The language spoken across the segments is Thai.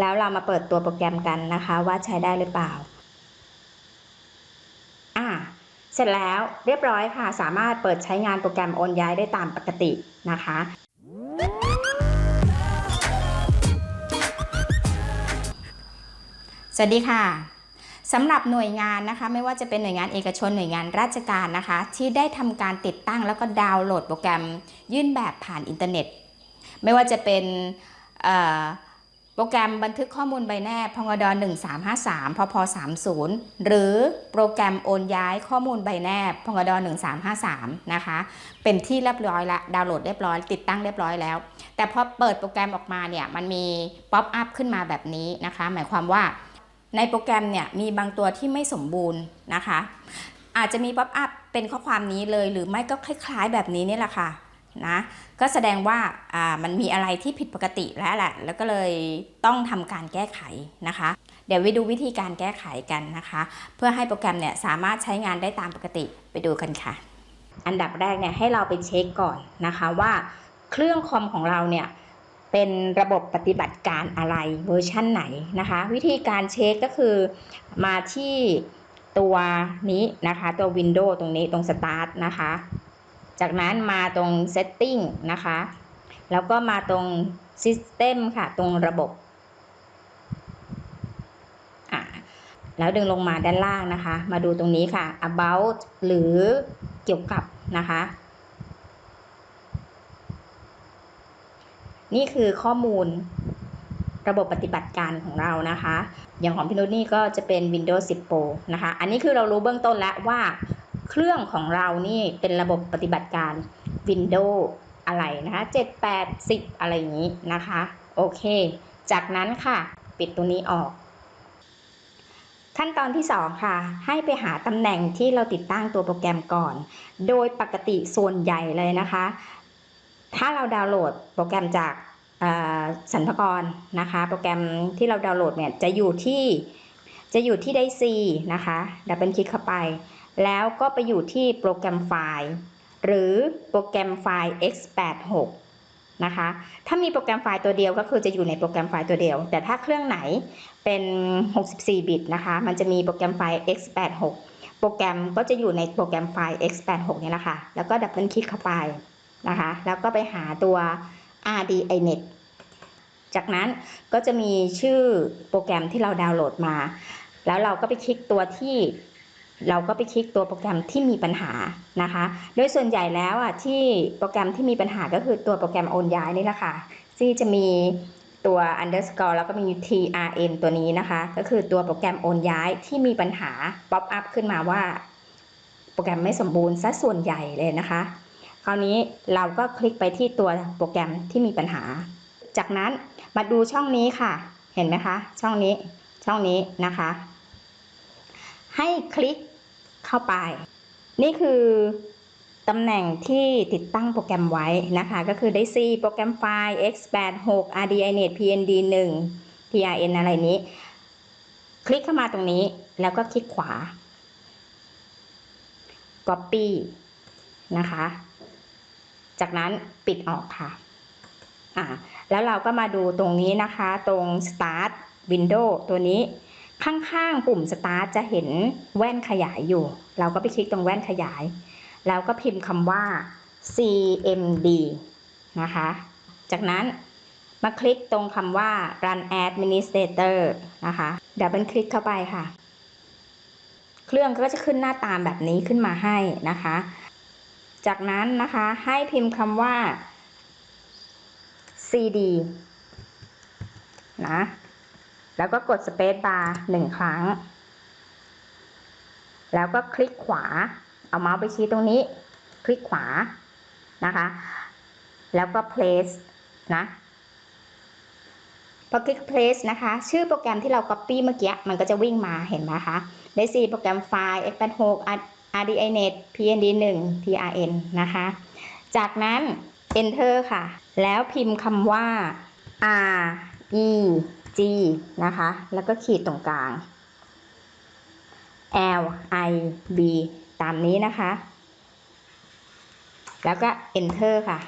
แล้วเรามาเปิดตัวโปรแกรมกันนะคะ ว่าใช้ได้หรือเปล่า อ่า เสร็จแล้วเรียบร้อยค่ะ สามารถเปิดใช้งานโปรแกรมโอนย้ายได้ตามปกตินะคะสวัสดีค่ะสำหรับหน่วยงานนะคะ ไม่ว่าจะเป็นหน่วยงานเอกชนหน่วยงานราชการนะคะ ที่ได้ทำการติดตั้งแล้วก็ดาวน์โหลดโปรแกรม ยื่นแบบผ่านอินเทอร์เน็ต ไม่ว่าจะเป็น โปรแกรมบันทึกข้อมูลใบแนบพงด1353พพ30 หรือโปรแกรมโอนย้ายข้อมูลใบแนบพงด1353 นะคะ เป็นที่เรียบร้อยละดาวน์โหลดเรียบร้อย ติดตั้งเรียบร้อยแล้ว แต่พอเปิดโปรแกรมออกมาเนี่ยมันมีป๊อปอัพขึ้นมาแบบนี้นะคะ หมายความว่าในโปรแกรมเนี่ยมีบางตัวที่ไม่สมบูรณ์นะคะ อาจจะมีป๊อปอัพเป็นข้อความนี้เลย หรือไม่ก็คล้ายๆ แบบนี้นี่แหละค่ะ นะก็แสดงว่ามันมีอะไรที่ผิดปกติแล้วแหละแล้วก็เลยต้องทำการแก้ไขนะคะ เดี๋ยวไปดูวิธีการแก้ไขกันนะคะ เพื่อให้โปรแกรมเนี่ยสามารถใช้งานได้ตามปกติไปดูกันค่ะ อันดับแรกเนี่ยให้เราไปเช็คก่อนนะคะว่าเครื่องคอมของเราเนี่ยเป็นระบบปฏิบัติการอะไรเวอร์ชั่นไหนนะคะ วิธีการเช็คก็คือมาที่ตัวนี้นะคะ ตัว Windows ตรงนี้ตรง Start นะคะ จากนั้นมาตรง Setting นะคะ แล้วก็มาตรง System ค่ะ ตรงระบบแล้วดึงลงมาด้านล่างนะคะ มาดูตรงนี้ค่ะ about หรือเกี่ยวกับนะคะ นี่คือข้อมูลระบบปฏิบัติการของเรานะคะ อย่างของพี่นุชนี่ก็จะเป็น Windows 10 Pro นะคะ อันนี้คือเรารู้เบื้องต้นแล้วว่า เครื่องของเรานี่เป็นระบบปฏิบัติการ Windows อะไรนะคะ7 8 10 อะไรอย่างนี้นะคะ โอเค จากนั้นค่ะ ปิดตัวนี้ออก ขั้นตอนที่ 2 ค่ะ ให้ไปหาตำแหน่งที่เราติดตั้งตัวโปรแกรมก่อน โดยปกติส่วนใหญ่เลยนะคะ ถ้าเราดาวน์โหลดโปรแกรมจากอ่อสรรพากรนะคะ โปรแกรมที่เราดาวน์โหลดเนี่ยจะอยู่ที่จะอยู่ที่ได้ C นะคะดับเบิลคลิกเข้าไป แล้วก็ไปอยู่ที่โปรแกรมไฟล์หรือโปรแกรมไฟล์ x86 นะคะ ถ้ามีโปรแกรมไฟล์ตัวเดียวก็คือจะอยู่ในโปรแกรมไฟล์ตัวเดียว แต่ถ้าเครื่องไหนเป็น 64 บิตนะคะ มันจะมีโปรแกรมไฟล์ x86 โปรแกรมก็จะอยู่ในโปรแกรมไฟล์ x86 เนี่ยแหละค่ะ แล้วก็ดับเบิลคลิกเข้าไปนะคะ แล้วก็ไปหาตัว RDINet จากนั้นก็จะมีชื่อโปรแกรมที่เราดาวน์โหลดมา แล้วเราก็ไปคลิกตัวที่ เราก็ไปคลิกตัวโปรแกรมที่มีปัญหานะคะ โดยส่วนใหญ่แล้วอะที่โปรแกรมที่มีปัญหาก็คือตัวโปรแกรมโอนย้ายนี่แหละค่ะที่จะมีตัว underscore แล้วก็มี trn ตัวนี้นะคะ ก็คือตัวโปรแกรมโอนย้ายที่มีปัญหา ป๊อปอัพขึ้นมาว่า โปรแกรมไม่สมบูรณ์ซะส่วนใหญ่เลยนะคะ คราวนี้เราก็คลิกไปที่ตัวโปรแกรมที่มีปัญหา จากนั้นมาดูช่องนี้ค่ะ เห็นไหมคะ ช่องนี้ ช่องนี้นะคะ ให้คลิก เข้าไป นี่คือตำแหน่งที่ติดตั้งโปรแกรมไว้นะคะ ก็คือได้ C โปรแกรมไฟล์ x86 RDINet PND1 TRN อะไรนี้ คลิกเข้ามาตรงนี้แล้วก็คลิกขวา Copy นะคะ จากนั้นปิดออกค่ะ อ่า แล้วเราก็มาดูตรงนี้นะคะ ตรง Start Window ตัวนี้ ข้างๆปุ่ม Start จะเห็นแว่นขยายอยู่ เราก็ไปคลิกตรงแว่นขยาย แล้วก็พิมพ์คำว่า CMD นะคะ จากนั้นมาคลิกตรงคำว่า Run Administrator นะคะดับเบิลคลิกเข้าไปค่ะ เครื่องก็จะขึ้นหน้าตามแบบนี้ขึ้นมาให้นะคะ จากนั้นนะคะให้พิมพ์คำว่า cd นะ แล้วก็กด space bar หนึ่งครั้ง แล้วก็คลิกขวา เอาเมาส์ไปชี้ตรงนี้ คลิกขวานะคะ แล้วก็ place นะพอคลิก place นะคะ ชื่อโปรแกรมที่เรา copy เมื่อกี้ มันก็จะวิ่งมาเห็นไหมคะ ได้ C โปรแกรมไฟล์ x86 RDINet PND1 TRN นะคะ จากนั้น enter ค่ะ แล้วพิมพ์คำว่า R E G นะคะ แล้วก็ขีดตรงกลาง L I B ตามนี้นะคะ แล้วก็ enter ค่ะ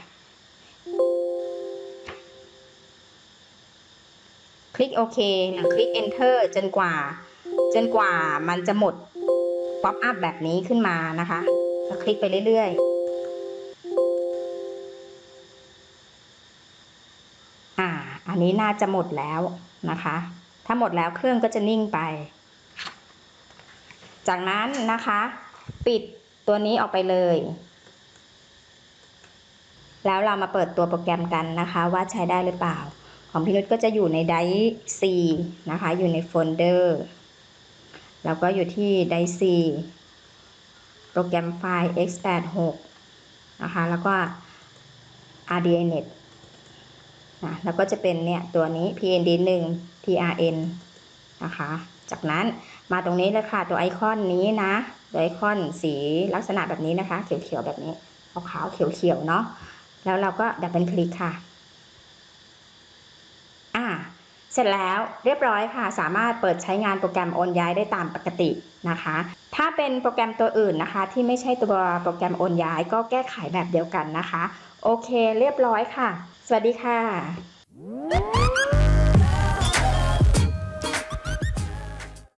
คคลิกโอเคหรือคลิก enter จนกว่า จนกว่ามันจะหมดป๊อปอัพแบบนี้ขึ้นมานะคะแล้วคลิกไปเรื่อยๆอ่าอันนี้น่าจะหมดแล้ว นะคะ ถ้าหมดแล้วเครื่องก็จะนิ่งไป จากนั้นนะคะ ปิดตัวนี้ออกไปเลย แล้วเรามาเปิดตัวโปรแกรมกันนะคะ ว่าใช้ได้หรือเปล่า ของพี่นุชก็จะอยู่ในไดร์ C นะคะ อยู่ในโฟลเดอร์แล้วก็อยู่ที่ไดร์ C โปรแกรมไฟล์ x86 นะคะ แล้วก็ RDNet นะแล้วก็จะเป็นเนี่ยตัวนี้ pnd 1 trn นะคะ จากนั้นมาตรงนี้เลยค่ะตัวไอคอนนี้นะตัวไอคอนสีลักษณะแบบนี้นะคะ เขียวๆแบบนี้ขาวๆเขียวๆเนาะแล้วเราก็ดับเบิลคลิกค่ะอ่าเสร็จแล้วเรียบร้อยค่ะ สามารถเปิดใช้งานโปรแกรมโอนย้ายได้ตามปกตินะคะ ถ้าเป็นโปรแกรมตัวอื่นนะคะ ที่ไม่ใช่ตัวโปรแกรมโอนย้ายก็แก้ไขแบบเดียวกันนะคะ โอเคเรียบร้อยค่ะ สวัสดีค่ะ